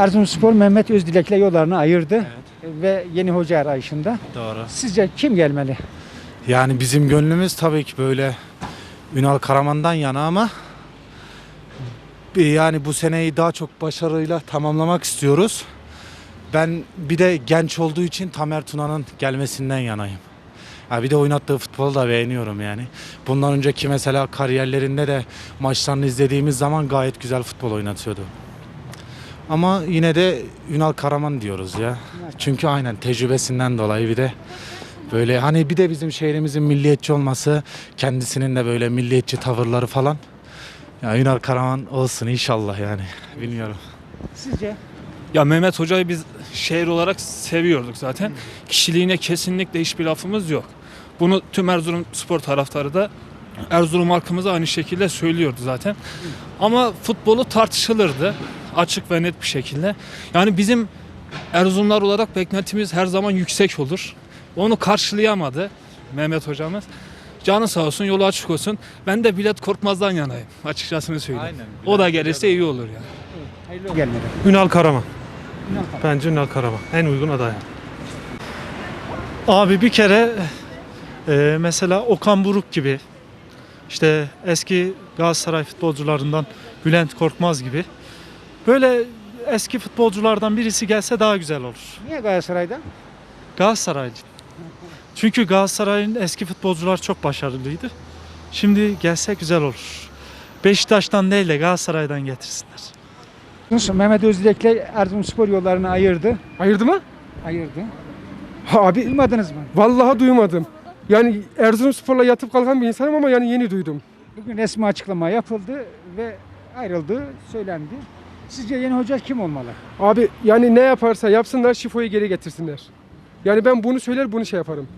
Erzurumspor Mehmet Özdilek'le yollarını ayırdı ve yeni hoca arayışında. Doğru. Sizce kim gelmeli? Yani bizim gönlümüz tabii ki böyle Ünal Karaman'dan yana ama yani bu seneyi daha çok başarıyla tamamlamak istiyoruz. Ben bir de genç olduğu için Tamer Tuna'nın gelmesinden yanayım. Ha bir de oynattığı futbolu da beğeniyorum yani. Bundan önceki mesela kariyerlerinde de maçlarını izlediğimiz zaman gayet güzel futbol oynatıyordu. Ama yine de Ünal Karaman diyoruz ya. Çünkü aynen tecrübesinden dolayı bir de Böyle hani bir de bizim şehrimizin milliyetçi olması, kendisinin de böyle milliyetçi tavırları falan. Ya Ünal Karaman olsun inşallah yani. Bilmiyorum. Sizce? Ya Mehmet Hoca'yı biz şehir olarak seviyorduk zaten. Kişiliğine kesinlikle hiçbir lafımız yok. Bunu tüm Erzurum spor taraftarı da Erzurum halkımıza aynı şekilde söylüyordu zaten. Ama futbolu tartışılırdı açık ve net bir şekilde. Yani bizim Erzurumlar olarak beklentimiz her zaman yüksek olur. Onu karşılayamadı Mehmet hocamız. Canı sağ olsun, yolu açık olsun. Ben de Bilet Korkmaz'dan yanayım açıkçasını söyleyeyim. O da gelirse iyi olur yani. Hayırlı Karaman. Ünal Karaman. Bence Ünal Karaman. En uygun aday. Abi bir kere e, mesela Okan Buruk gibi işte eski Galatasaray futbolcularından Bülent Korkmaz gibi böyle eski futbolculardan birisi gelse daha güzel olur. Niye Galatasaray'da? Galatasaraycı. Çünkü Galatasaray'ın eski futbolcular çok başarılıydı. Şimdi gelse güzel olur. Beşiktaş'tan değil de Galatasaray'dan getirsinler. Mehmet Özdilek'le Erzurumspor yollarını ayırdı. Ayırdı mı? Ayırdı. Ha abi Duymadınız mı? vallahi duymadım. Yani Erzurumspor'la yatıp kalkan bir insanım ama yani yeni duydum. Bugün resmi açıklama yapıldı ve ayrıldığı söylendi. Sizce yeni hoca kim olmalı? Abi yani ne yaparsa yapsınlar şifoyu geri getirsinler. Yani ben bunu söyler bunu şey yaparım.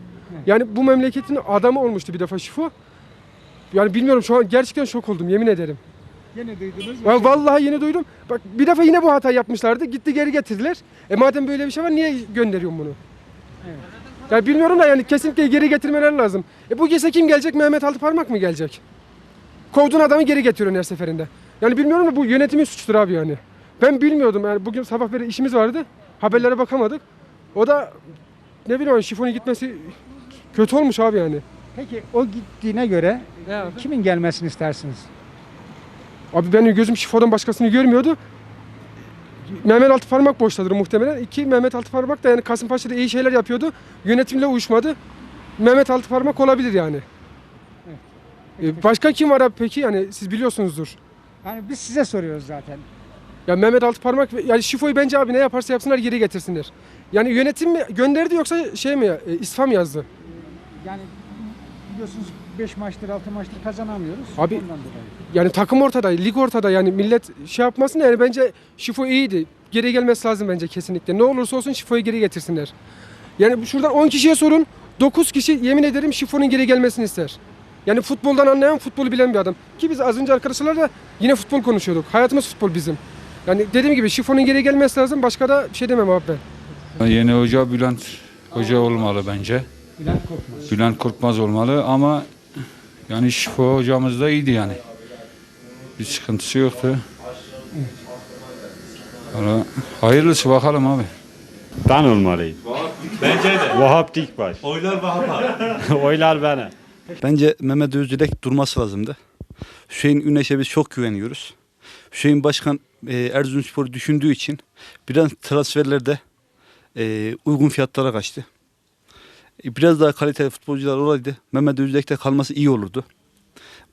Yani bu memleketin adamı olmuştu bir defa şifo. Yani bilmiyorum şu an gerçekten şok oldum yemin ederim. Yeni duydunuz. Ya vallahi yeni duydum. Bak bir defa yine bu hata yapmışlardı. Gitti geri getirdiler. E madem böyle bir şey var niye gönderiyorum bunu? Evet. Ya bilmiyorum da yani kesinlikle geri getirmeleri lazım. E bu gelse kim gelecek? Mehmet Altıparmak mı gelecek? Kovduğun adamı geri getiriyorsun her seferinde. Yani bilmiyorum da bu yönetimin suçudur abi yani. Ben bilmiyordum yani bugün sabah böyle işimiz vardı. Haberlere bakamadık. O da ne bileyim hani şifonu gitmesi kötü olmuş abi yani. Peki o gittiğine göre kimin gelmesini istersiniz? Abi benim gözüm şifodan başkasını görmüyordu. Mehmet Altıparmak boştadır muhtemelen. İki Mehmet Altıparmak da yani Kasımpaşa'da iyi şeyler yapıyordu. Yönetimle uyuşmadı. Mehmet Altıparmak olabilir yani. Ee, Başka kim var abi peki? Yani siz biliyorsunuzdur. Yani biz size soruyoruz zaten. Ya Mehmet Altıparmak yani şifoyu bence abi ne yaparsa yapsınlar geri getirsinler. Yani yönetim mi gönderdi yoksa şey mi e, istifam yazdı? Yani biliyorsunuz 5 maçtır 6 maçtır kazanamıyoruz. Abi- Ondan dolayı. Yani takım ortada, lig ortada yani millet şey yapmasın da yani bence şifo iyiydi. Geri gelmesi lazım bence kesinlikle. Ne olursa olsun şifoyu geri getirsinler. Yani bu- şuradan 10 kişiye sorun. 9 kişi yemin ederim şifonun geri gelmesini ister. Yani futboldan anlayan, futbolu bilen bir adam. Ki biz az önce arkadaşlarla yine futbol konuşuyorduk. Hayatımız futbol bizim. Yani dediğim gibi şifonun geri gelmesi lazım. Başka da şey demem abi ben. Yeni hoca Bülent Hoca olmalı bence. Bülent Korkmaz. Bülent Korkmaz olmalı ama yani Şifo hocamız da iyiydi yani. Bir sıkıntısı yoktu. Valla hayırlısı bakalım abi. Ben olmalıyım. Bence de. Vahap Dikbaş. Oylar Vahap'a. Oylar bana. Bence Mehmet Özdilek durması lazımdı. Hüseyin Üneş'e biz çok güveniyoruz. Hüseyin Başkan e, Erzurumspor'u düşündüğü için biraz transferlerde e, uygun fiyatlara kaçtı. E, biraz daha kaliteli futbolcular olaydı. Mehmet Özdilek'te kalması iyi olurdu.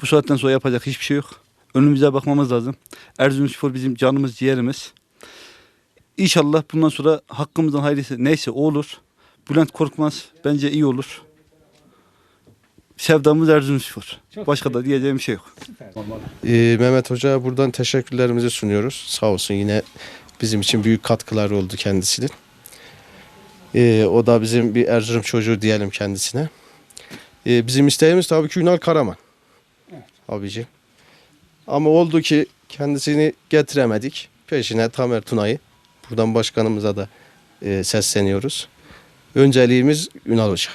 Bu saatten sonra yapacak hiçbir şey yok. Önümüze bakmamız lazım. Erzurumspor bizim canımız, ciğerimiz. İnşallah bundan sonra hakkımızdan hayırlısı neyse olur. Bülent Korkmaz bence iyi olur. Sevdamız Erzurumspor. Başka da diyeceğim bir şey yok. Ee, Mehmet Hoca'ya buradan teşekkürlerimizi sunuyoruz. Sağ olsun yine bizim için büyük katkıları oldu kendisinin. Ee, o da bizim bir Erzurum çocuğu diyelim kendisine. Ee, bizim isteğimiz tabii ki Ünal Karaman. Abici. Ama oldu ki kendisini getiremedik. Peşine Tamer Tuna'yı. Buradan başkanımıza da e, sesleniyoruz. Önceliğimiz Ünal Hoca.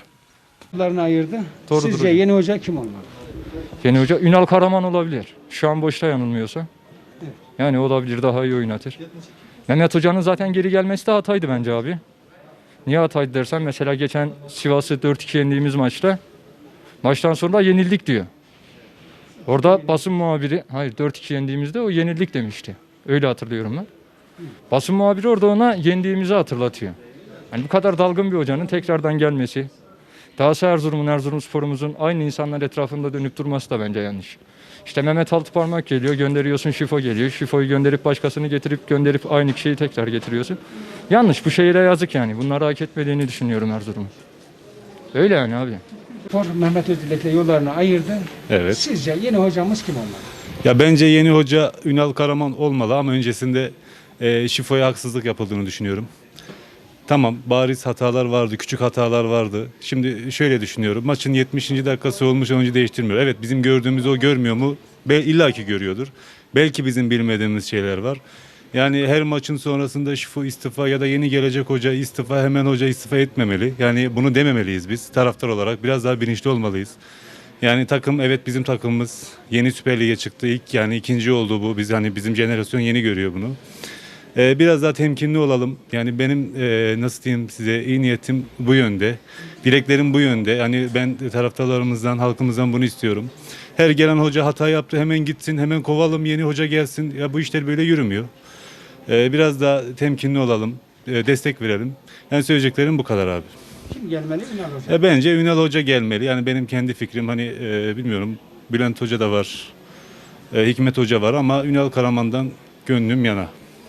Yollarını ayırdı. Doğrudur Sizce hocam. yeni hoca kim olmalı? Yeni hoca Ünal Karaman olabilir. Şu an boşta yanılmıyorsa. Yani olabilir daha iyi oynatır. Mehmet Hoca'nın zaten geri gelmesi de hataydı bence abi. Niye hataydı dersen mesela geçen Sivas'ı 4-2 yendiğimiz maçta maçtan sonra yenildik diyor. Orada basın muhabiri hayır 4-2 yendiğimizde o yenildik demişti. Öyle hatırlıyorum ben. Basın muhabiri orada ona yendiğimizi hatırlatıyor. Hani bu kadar dalgın bir hocanın tekrardan gelmesi, dahası Erzurum'un, Erzurum sporumuzun aynı insanlar etrafında dönüp durması da bence yanlış. İşte Mehmet Altıparmak geliyor, gönderiyorsun Şifo geliyor. Şifo'yu gönderip başkasını getirip gönderip aynı kişiyi tekrar getiriyorsun. Yanlış, bu şehire yazık yani. Bunları hak etmediğini düşünüyorum Erzurum'un. Öyle yani abi. Spor Mehmet Özdilek'le yollarını ayırdı. Evet. Sizce yeni hocamız kim olmalı? Ya bence yeni hoca Ünal Karaman olmalı ama öncesinde e, Şifo'ya haksızlık yapıldığını düşünüyorum. Tamam bariz hatalar vardı, küçük hatalar vardı. Şimdi şöyle düşünüyorum. Maçın 70. dakikası olmuş oyuncu değiştirmiyor. Evet bizim gördüğümüzü o görmüyor mu? Be illaki görüyordur. Belki bizim bilmediğimiz şeyler var. Yani her maçın sonrasında Şifo istifa ya da yeni gelecek hoca istifa hemen hoca istifa etmemeli. Yani bunu dememeliyiz biz taraftar olarak. Biraz daha bilinçli olmalıyız. Yani takım evet bizim takımımız yeni Süper Lig'e çıktı. İlk yani ikinci oldu bu. Biz hani bizim jenerasyon yeni görüyor bunu. Ee, biraz daha temkinli olalım. Yani benim e, nasıl diyeyim size iyi niyetim bu yönde. Dileklerim bu yönde. Yani ben taraftarlarımızdan, halkımızdan bunu istiyorum. Her gelen hoca hata yaptı hemen gitsin, hemen kovalım yeni hoca gelsin. Ya bu işler böyle yürümüyor. Ee, biraz daha temkinli olalım, e, destek verelim. Yani söyleyeceklerim bu kadar abi. Kim gelmeli? Ünal Hoca. Ya bence Ünal Hoca gelmeli. Yani benim kendi fikrim hani e, bilmiyorum Bülent Hoca da var. e, Hikmet Hoca var ama Ünal Karaman'dan gönlüm yana.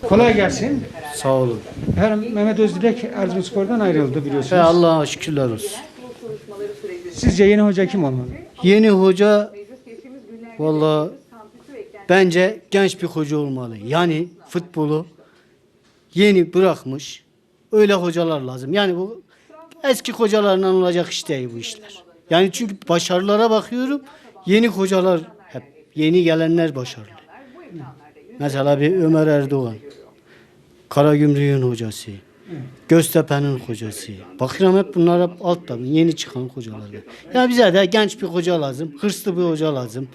Kolay gelsin. Sağ olun. Her Mehmet Özdilek Erzurumspor'dan ayrıldı biliyorsunuz. Ve Allah'a şükürler olsun. Sizce yeni hoca kim olmalı? Yeni hoca valla bence genç bir hoca olmalı. Yani futbolu yeni bırakmış. Öyle hocalar lazım. Yani bu eski hocalarla olacak iş değil bu işler. Yani çünkü başarılara bakıyorum. Yeni hocalar hep yeni gelenler başarılı. Mesela bir Ömer Erdoğan. Karagümrük'ün hocası. Göztepe'nin hocası. Bakıyorum hep bunlar hep altta yeni çıkan hocalar. Yani bize de genç bir hoca lazım. Hırslı bir hoca lazım.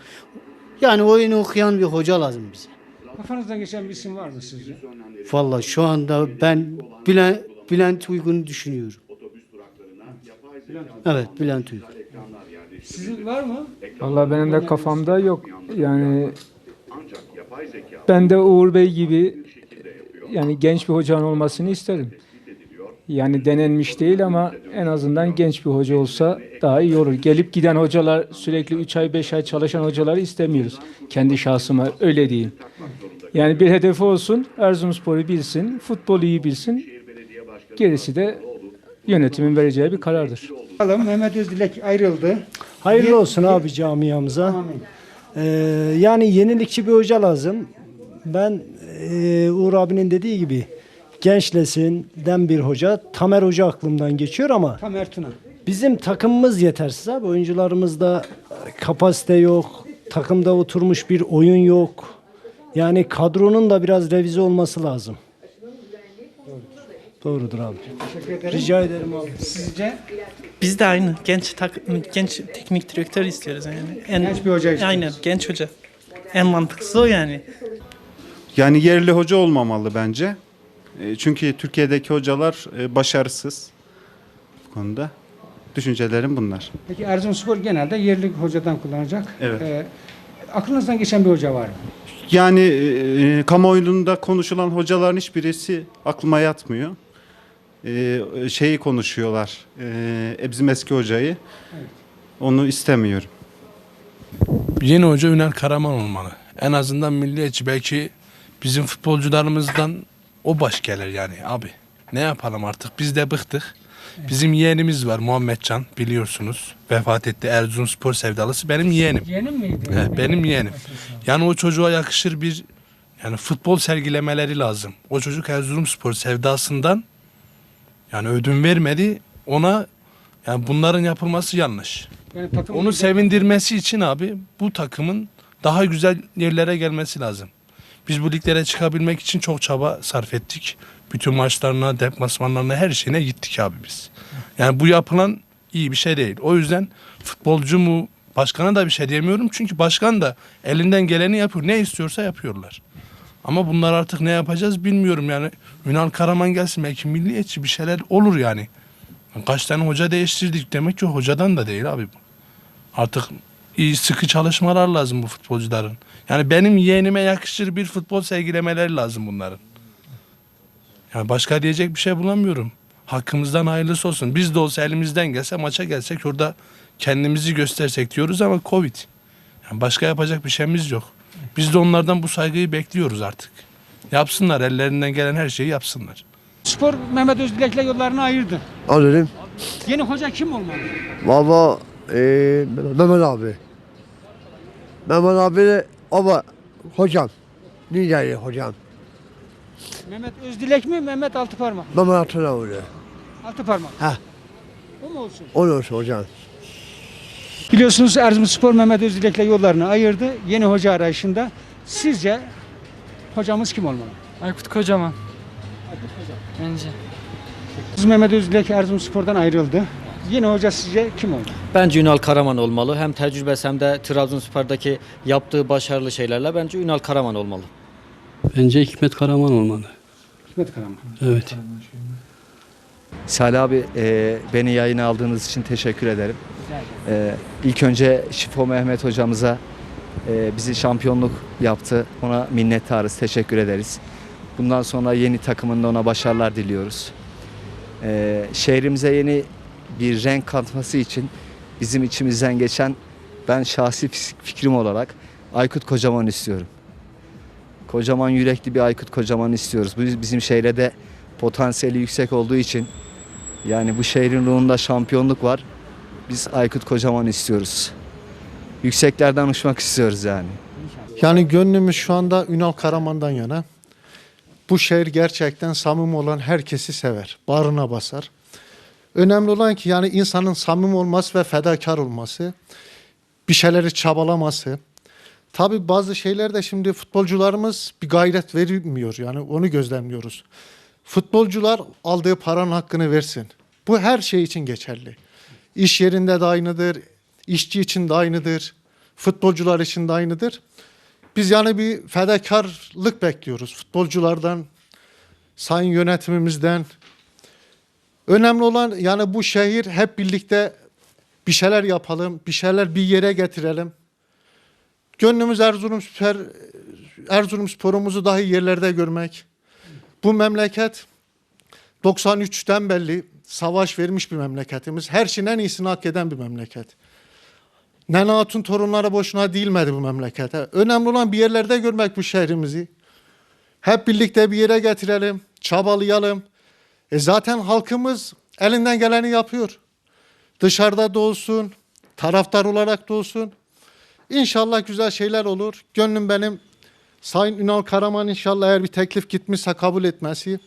Yani oyunu okuyan bir hoca lazım bize. Kafanızdan geçen bir isim var mı sizce? Vallahi şu anda ben Bülent, Bülent Uygun'u düşünüyorum. Evet Bülent Uygun. Sizin var mı? Vallahi benim de kafamda yok. Yani ben de Uğur Bey gibi yani genç bir hocanın olmasını isterim. Yani denenmiş değil ama en azından genç bir hoca olsa daha iyi olur. Gelip giden hocalar sürekli 3 ay 5 ay çalışan hocaları istemiyoruz. Kendi şahsıma öyle diyeyim. Yani bir hedefi olsun, Erzurumspor'u bilsin, futbolu iyi bilsin. Gerisi de yönetimin vereceği bir karardır. Mehmet Özdilek ayrıldı. Hayırlı olsun abi camiamıza. Amin. Ee, yani yenilikçi bir hoca lazım. Ben e, Uğur abinin dediği gibi gençlesinden bir hoca. Tamer Hoca aklımdan geçiyor ama Tam Ertuğrul. bizim takımımız yetersiz abi. Oyuncularımızda kapasite yok. Takımda oturmuş bir oyun yok. Yani kadronun da biraz revize olması lazım. Doğrudur abi. Teşekkür ederim. Rica ederim abi. Sizce Biz de aynı genç tak, genç teknik direktör istiyoruz yani. En, genç bir hoca istiyoruz. Aynen genç hoca. En mantıklısı o yani. Yani yerli hoca olmamalı bence. E, Çünkü Türkiye'deki hocalar e, başarısız bu konuda. Düşüncelerim bunlar. Peki Erzurumspor genelde yerli hocadan kullanacak. Evet. Ee, aklınızdan geçen bir hoca var mı? Yani e, e, kamuoyunda konuşulan hocaların hiçbirisi aklıma yatmıyor. E, şeyi konuşuyorlar. E, e, bizim eski hocayı. Onu istemiyorum. Yeni hoca Ünal Karaman olmalı. En azından milliyetçi belki bizim futbolcularımızdan o baş gelir yani abi. Ne yapalım artık biz de bıktık. Bizim yeğenimiz var Muhammedcan biliyorsunuz. Vefat etti Erzurumspor sevdalısı benim yeğenim. Yeğenim miydi? He, benim yeğenim. Yani o çocuğa yakışır bir yani futbol sergilemeleri lazım. O çocuk Erzurumspor sevdasından yani ödün vermedi. Ona yani bunların yapılması yanlış. Yani takım Onu sevindirmesi için abi bu takımın daha güzel yerlere gelmesi lazım. Biz bu liglere çıkabilmek için çok çaba sarf ettik. Bütün maçlarına, deplasmanlarına her şeyine gittik abi biz. Yani bu yapılan iyi bir şey değil. O yüzden futbolcu mu başkana da bir şey diyemiyorum. Çünkü başkan da elinden geleni yapıyor. Ne istiyorsa yapıyorlar. Ama bunlar artık ne yapacağız bilmiyorum yani. Ünal Karaman gelsin belki milliyetçi bir şeyler olur yani. Kaç tane hoca değiştirdik demek ki hocadan da değil abi bu. Artık iyi sıkı çalışmalar lazım bu futbolcuların. Yani benim yeğenime yakışır bir futbol sergilemeleri lazım bunların. Yani başka diyecek bir şey bulamıyorum. Hakkımızdan hayırlısı olsun. Biz de olsa elimizden gelse maça gelsek orada kendimizi göstersek diyoruz ama Covid. Yani başka yapacak bir şeyimiz yok. Biz de onlardan bu saygıyı bekliyoruz artık. Yapsınlar ellerinden gelen her şeyi yapsınlar. Spor Mehmet Özdilek'le yollarını ayırdı. Anladım. Yeni hoca kim olmalı? Valla eee Mehmet abi. Mehmet abi de ama hocam. Niye hocam? Mehmet Özdilek mi Mehmet Altıparmak? Mehmet Atilla öyle. Altıparmak. Ha. O mu olsun? O olsun hocam. Biliyorsunuz Erzurumspor Mehmet Özdilek'le yollarını ayırdı. Yeni hoca arayışında. Sizce hocamız kim olmalı? Aykut Kocaman. Bence. Siz Mehmet Özdilek Erzurumspor'dan ayrıldı. Yeni hoca sizce kim olmalı? Bence Ünal Karaman olmalı. Hem tecrübesi hem de Trabzonspor'daki yaptığı başarılı şeylerle bence Ünal Karaman olmalı. Bence Hikmet Karaman olmalı. Hikmet Karaman. Evet. Salih abi e, beni yayına aldığınız için teşekkür ederim. E, ilk önce Şifo Mehmet hocamıza e, bizi şampiyonluk yaptı. Ona minnettarız, teşekkür ederiz. Bundan sonra yeni takımında ona başarılar diliyoruz. E, şehrimize yeni bir renk katması için bizim içimizden geçen ben şahsi fikrim olarak Aykut Kocaman istiyorum. Kocaman yürekli bir Aykut Kocaman istiyoruz. Bu bizim şehre de potansiyeli yüksek olduğu için yani bu şehrin ruhunda şampiyonluk var. Biz Aykut Kocaman istiyoruz. Yükseklerden uçmak istiyoruz yani. Yani gönlümüz şu anda Ünal Karaman'dan yana. Bu şehir gerçekten samimi olan herkesi sever. Bağrına basar. Önemli olan ki yani insanın samimi olması ve fedakar olması. Bir şeyleri çabalaması. Tabi bazı şeylerde şimdi futbolcularımız bir gayret vermiyor. Yani onu gözlemliyoruz. Futbolcular aldığı paranın hakkını versin. Bu her şey için geçerli. İş yerinde de aynıdır, işçi için de aynıdır, futbolcular için de aynıdır. Biz yani bir fedakarlık bekliyoruz futbolculardan, sayın yönetimimizden. Önemli olan yani bu şehir hep birlikte bir şeyler yapalım, bir şeyler bir yere getirelim. Gönlümüz Erzurumspor, Erzurumspor'umuzu dahi yerlerde görmek. Bu memleket 93'ten belli savaş vermiş bir memleketimiz. Her şeyin en iyisini hak eden bir memleket. Nene Hatun torunları boşuna değilmedi bu memlekete. Önemli olan bir yerlerde görmek bu şehrimizi. Hep birlikte bir yere getirelim, çabalayalım. E zaten halkımız elinden geleni yapıyor. Dışarıda da olsun, taraftar olarak da olsun. İnşallah güzel şeyler olur. Gönlüm benim Sayın Ünal Karaman inşallah eğer bir teklif gitmişse kabul etmesi,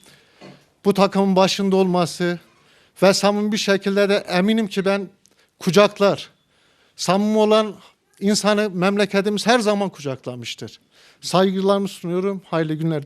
bu takımın başında olması ve samimi bir şekilde de eminim ki ben kucaklar. Samimi olan insanı memleketimiz her zaman kucaklamıştır. Saygılarımı sunuyorum. Hayırlı günler.